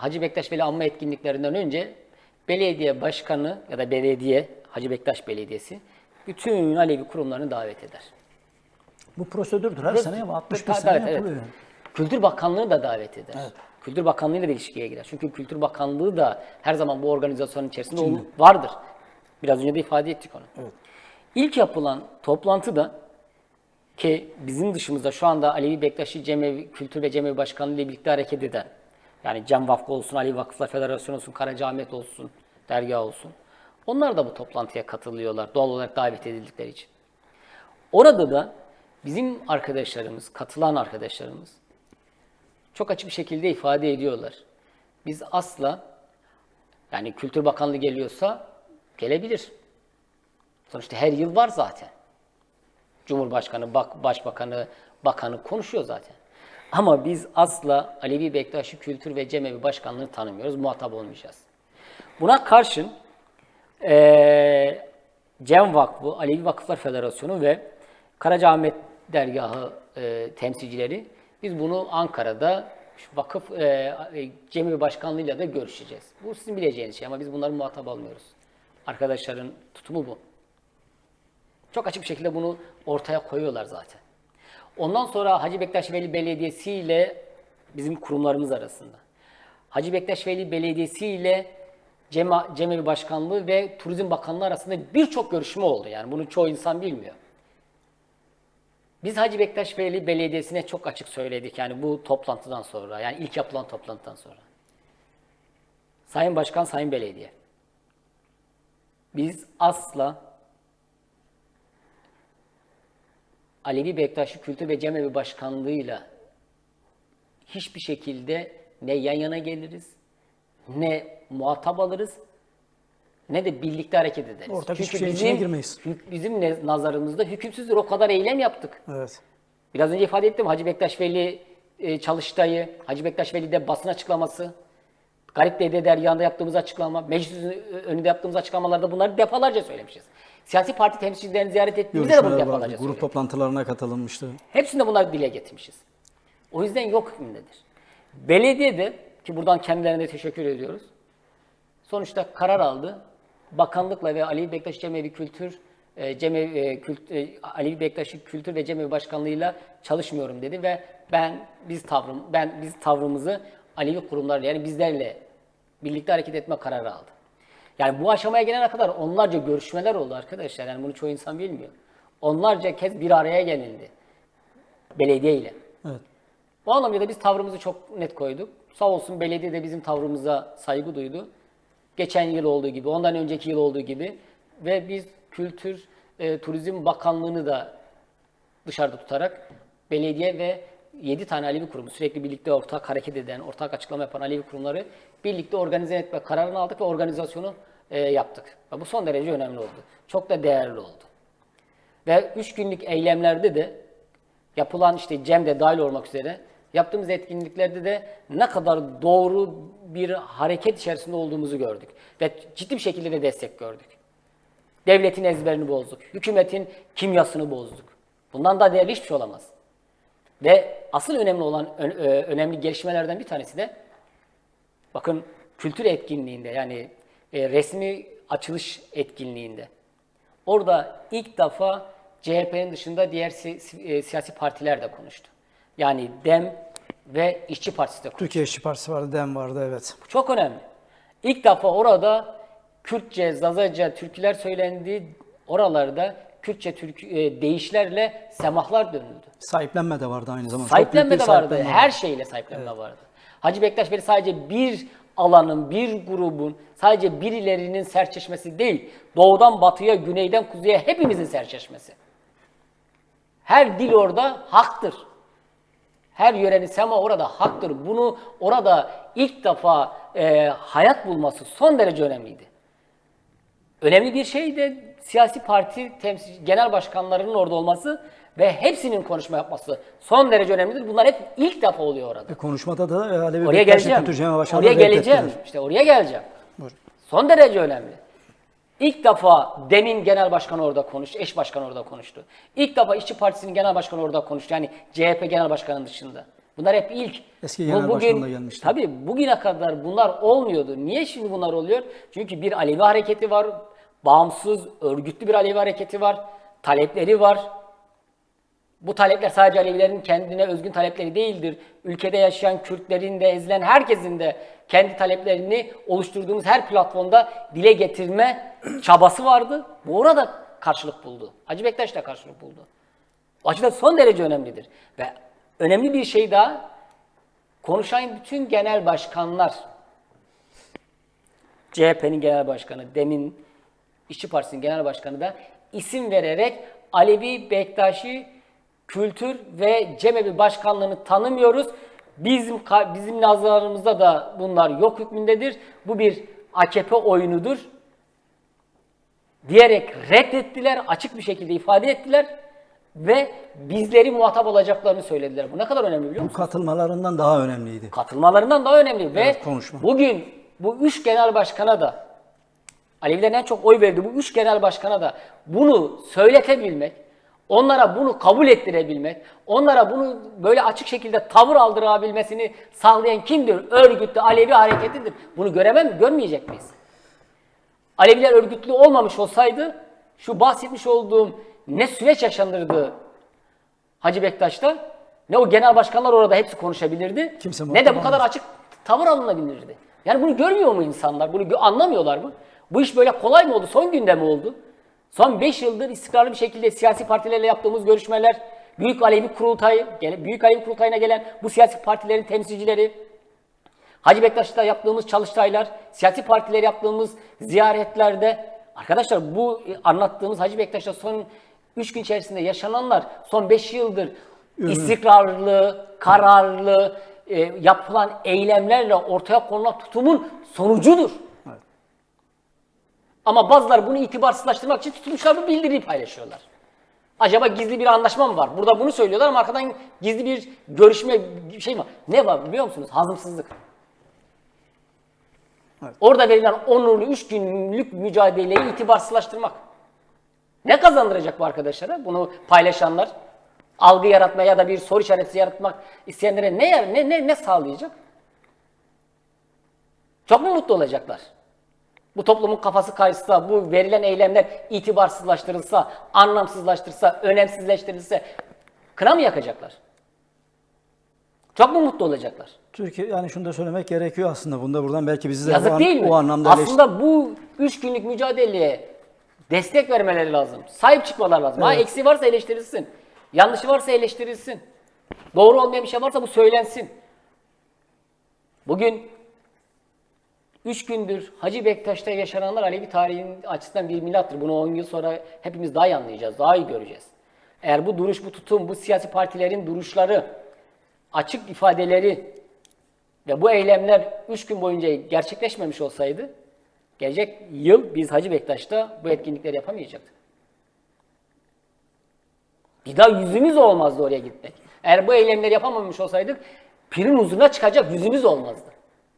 Hacı Bektaş Veli anma etkinliklerinden önce belediye başkanı ya da belediye, Hacı Bektaş Belediyesi bütün Alevi kurumlarını davet eder. Bu prosedürdür. Her sene ama 61 Ta- sene evet, evet. yapılıyor. Kültür Bakanlığı'nı da davet eder. Kültür Bakanlığı'yla da ilişkiye girer. Çünkü Kültür Bakanlığı da her zaman bu organizasyonun içerisinde ol- vardır. Biraz önce de ifade ettik onu. İlk yapılan toplantıda ki bizim dışımızda şu anda Alevi Bektaşi Cemevi Kültür ve Cemevi Başkanlığı ile birlikte hareket eden yani Cem Vakfı olsun, Alevi Vakıflar Federasyonu olsun, Karacaahmet olsun, dergah olsun. Onlar da bu toplantıya katılıyorlar doğal olarak davet edildikleri için. Orada da bizim arkadaşlarımız, katılan arkadaşlarımız çok açık bir şekilde ifade ediyorlar. Biz asla yani Kültür Bakanlığı geliyorsa gelebilir. Sonuçta her yıl var zaten. Cumhurbaşkanı, bak, başbakanı, bakanı konuşuyor zaten. Ama biz asla Alevi Bektaşi Kültür ve Cemevi Başkanlığı'nı tanımıyoruz, muhatap olmayacağız. Buna karşın eee Cem Vakfı, Alevi Vakıflar Federasyonu ve Karacaahmet Dergahı eee, temsilcileri biz bunu Ankara'da vakıf eee Cemevi Başkanlığı'yla da görüşeceğiz. Bu sizin bileceğiniz şey ama biz bunları muhatap almıyoruz. Arkadaşların tutumu bu. Çok açık bir şekilde bunu ortaya koyuyorlar zaten. Ondan sonra Hacı Bektaş Veli Belediyesi ile bizim kurumlarımız arasında. Hacı Bektaş Veli Belediyesi ile Cema, Cemevi Başkanlığı ve Turizm Bakanlığı arasında birçok görüşme oldu. Yani bunu çoğu insan bilmiyor. Biz Hacı Bektaş Veli Belediyesi'ne çok açık söyledik yani bu toplantıdan sonra, yani ilk yapılan toplantıdan sonra. Sayın Başkan, Sayın Belediye. Biz asla Alevi Bektaşi Kültür ve Cemevi Başkanlığı'yla hiçbir şekilde ne yan yana geliriz, ne muhatap alırız, ne de birlikte hareket ederiz. Ortak hiçbir şeyin içine girmeyiz. Bizim nazarımızda hükümsüzdür. O kadar eylem yaptık. Evet. Biraz önce ifade ettim Hacı Bektaş Veli e, Çalıştay'ı, Hacı Bektaş Veli'de basın açıklaması, Garip Dede Deryağı'nda yaptığımız açıklama, meclisin önünde yaptığımız açıklamalarda bunları defalarca söylemişiz. Siyasi parti temsilcilerini ziyaret ettiğimizde de bunu defalarca grup söyledik. toplantılarına katılınmıştı. Hepsinde bunları dile getirmişiz. O yüzden yok hükmündedir. Belediye de ki buradan kendilerine teşekkür ediyoruz. Sonuçta karar aldı. Bakanlıkla ve Ali Bektaş Cemevi Kültür e, Cemevi e, Kült, e, Ali Bektaşi Kültür ve Cemevi Başkanlığı'yla çalışmıyorum dedi ve ben biz tavrım ben biz tavrımızı Alevi kurumlarla yani bizlerle birlikte hareket etme kararı aldı. Yani bu aşamaya gelene kadar onlarca görüşmeler oldu arkadaşlar. Yani bunu çoğu insan bilmiyor. Onlarca kez bir araya gelindi belediye ile. Evet. Bu anlamda da biz tavrımızı çok net koyduk. Sağ olsun belediye de bizim tavrımıza saygı duydu. Geçen yıl olduğu gibi, ondan önceki yıl olduğu gibi ve biz Kültür e, Turizm Bakanlığı'nı da dışarıda tutarak belediye ve 7 tane Alevi kurumu sürekli birlikte ortak hareket eden, ortak açıklama yapan Alevi kurumları birlikte organize etme kararını aldık ve organizasyonu e, yaptık. Ve bu son derece önemli oldu. Çok da değerli oldu. Ve 3 günlük eylemlerde de yapılan işte Cem de dahil olmak üzere yaptığımız etkinliklerde de ne kadar doğru bir hareket içerisinde olduğumuzu gördük. Ve ciddi bir şekilde de destek gördük. Devletin ezberini bozduk. Hükümetin kimyasını bozduk. Bundan daha değerli hiçbir şey olamaz. Ve asıl önemli olan önemli gelişmelerden bir tanesi de bakın kültür etkinliğinde yani e, resmi açılış etkinliğinde orada ilk defa CHP'nin dışında diğer si- e, siyasi partiler de konuştu. Yani DEM ve İşçi Partisi de konuştu. Türkiye İşçi Partisi vardı, DEM vardı evet. Bu çok önemli. İlk defa orada Kürtçe, Zazaca türküler söylendi. Oralarda Kürtçe türkü, e, deyişlerle semahlar dönüldü. Sahiplenme de vardı aynı zamanda. Sahiplenme de vardı. sahiplenme Her şeyle sahiplenme vardı. Hacı Bektaş Veli sadece bir alanın, bir grubun, sadece birilerinin serçeşmesi değil. Doğudan batıya, güneyden kuzeye hepimizin serçeşmesi. Her dil orada haktır. Her yörenin sema orada haktır. Bunu orada ilk defa e, hayat bulması son derece önemliydi. Önemli bir şey de siyasi parti temsil genel başkanlarının orada olması ve hepsinin konuşma yapması son derece önemlidir. Bunlar hep ilk defa oluyor orada. E, Konuşmada da e, Alevi Oraya geleceğim. Oraya geleceğim. İşte oraya geleceğim. Buyurun. Son derece önemli. İlk defa DEM'in genel başkanı orada konuştu, eş başkanı orada konuştu. İlk defa İşçi Partisi'nin genel başkanı orada konuştu. Yani CHP genel başkanının dışında. Bunlar hep ilk. Eski Bu genel bugün, başkan da gelmişti. Tabii bugüne kadar bunlar olmuyordu. Niye şimdi bunlar oluyor? Çünkü bir Alevi hareketi var. Bağımsız, örgütlü bir Alevi hareketi var. Talepleri var. Bu talepler sadece Alevilerin kendine özgün talepleri değildir. Ülkede yaşayan Kürtlerin de ezilen herkesin de kendi taleplerini oluşturduğumuz her platformda dile getirme çabası vardı. Bu orada karşılık buldu. Hacı Bektaş da karşılık buldu. O açıdan son derece önemlidir. Ve önemli bir şey daha, konuşan bütün genel başkanlar, CHP'nin genel başkanı, demin İşçi Partisi'nin genel başkanı da isim vererek Alevi Bektaşi Kültür ve Cemevi Başkanlığını tanımıyoruz. Bizim bizim nazarımızda da bunlar yok hükmündedir. Bu bir AKP oyunudur diyerek reddettiler, açık bir şekilde ifade ettiler ve bizleri muhatap olacaklarını söylediler. Bu ne kadar önemli biliyor Bu musun? katılmalarından daha önemliydi. Katılmalarından daha önemli ve Evet, konuşma. bugün bu üç genel başkana da Alevilerin en çok oy verdiği bu üç genel başkana da bunu söyletebilmek, onlara bunu kabul ettirebilmek, onlara bunu böyle açık şekilde tavır aldırabilmesini sağlayan kimdir? Örgütlü Alevi hareketidir. Bunu göremem, görmeyecek miyiz? Aleviler örgütlü olmamış olsaydı şu bahsetmiş olduğum ne süreç yaşanırdı Hacı Bektaş'ta ne o genel başkanlar orada hepsi konuşabilirdi. Kimse ne de bu kadar açık tavır alınabilirdi. Yani bunu görmüyor mu insanlar? Bunu anlamıyorlar mı? Bu iş böyle kolay mı oldu? Son günde mi oldu? Son 5 yıldır istikrarlı bir şekilde siyasi partilerle yaptığımız görüşmeler, Büyük Alevi Kurultayı, Büyük Alevi Kurultayı'na gelen bu siyasi partilerin temsilcileri, Hacı Bektaş'ta yaptığımız çalıştaylar, siyasi partileri yaptığımız ziyaretlerde arkadaşlar bu e, anlattığımız Hacı Bektaş'ta son 3 gün içerisinde yaşananlar son 5 yıldır istikrarlı, kararlı e, yapılan eylemlerle ortaya konulan tutumun sonucudur. Ama bazıları bunu itibarsızlaştırmak için tutmuşlar bu bildiriyi paylaşıyorlar. Acaba gizli bir anlaşma mı var? Burada bunu söylüyorlar ama arkadan gizli bir görüşme şey mi? Ne var biliyor musunuz? Hazımsızlık. Orada verilen onurlu üç günlük mücadeleyi itibarsızlaştırmak. Ne kazandıracak bu arkadaşlara? Bunu paylaşanlar, algı yaratma ya da bir soru işareti yaratmak isteyenlere ne yar- ne ne ne sağlayacak? Çok mu mutlu olacaklar? Bu toplumun kafası karışsa, bu verilen eylemler itibarsızlaştırılsa, anlamsızlaştırılsa, önemsizleştirilse kına mı yakacaklar? Çok mu mutlu olacaklar? Türkiye yani şunu da söylemek gerekiyor aslında. Bunda buradan belki bizi de Yazık o, an- değil mi? o anlamda Aslında bu üç günlük mücadeleye destek vermeleri lazım. Sahip çıkmalar lazım. Ha Evet. eksiği varsa eleştirilsin. Yanlışı varsa eleştirilsin. Doğru olmayan bir şey varsa bu söylensin. Bugün üç gündür Hacı Bektaş'ta yaşananlar Alevi tarihinin açısından bir milattır. Bunu 10 yıl sonra hepimiz daha iyi anlayacağız, daha iyi göreceğiz. Eğer bu duruş, bu tutum, bu siyasi partilerin duruşları, açık ifadeleri ve bu eylemler 3 gün boyunca gerçekleşmemiş olsaydı gelecek yıl biz Hacı Bektaş'ta bu etkinlikleri yapamayacaktık. Bir daha yüzümüz olmazdı oraya gitmek. Eğer bu eylemleri yapamamış olsaydık pirin huzuruna çıkacak yüzümüz olmazdı.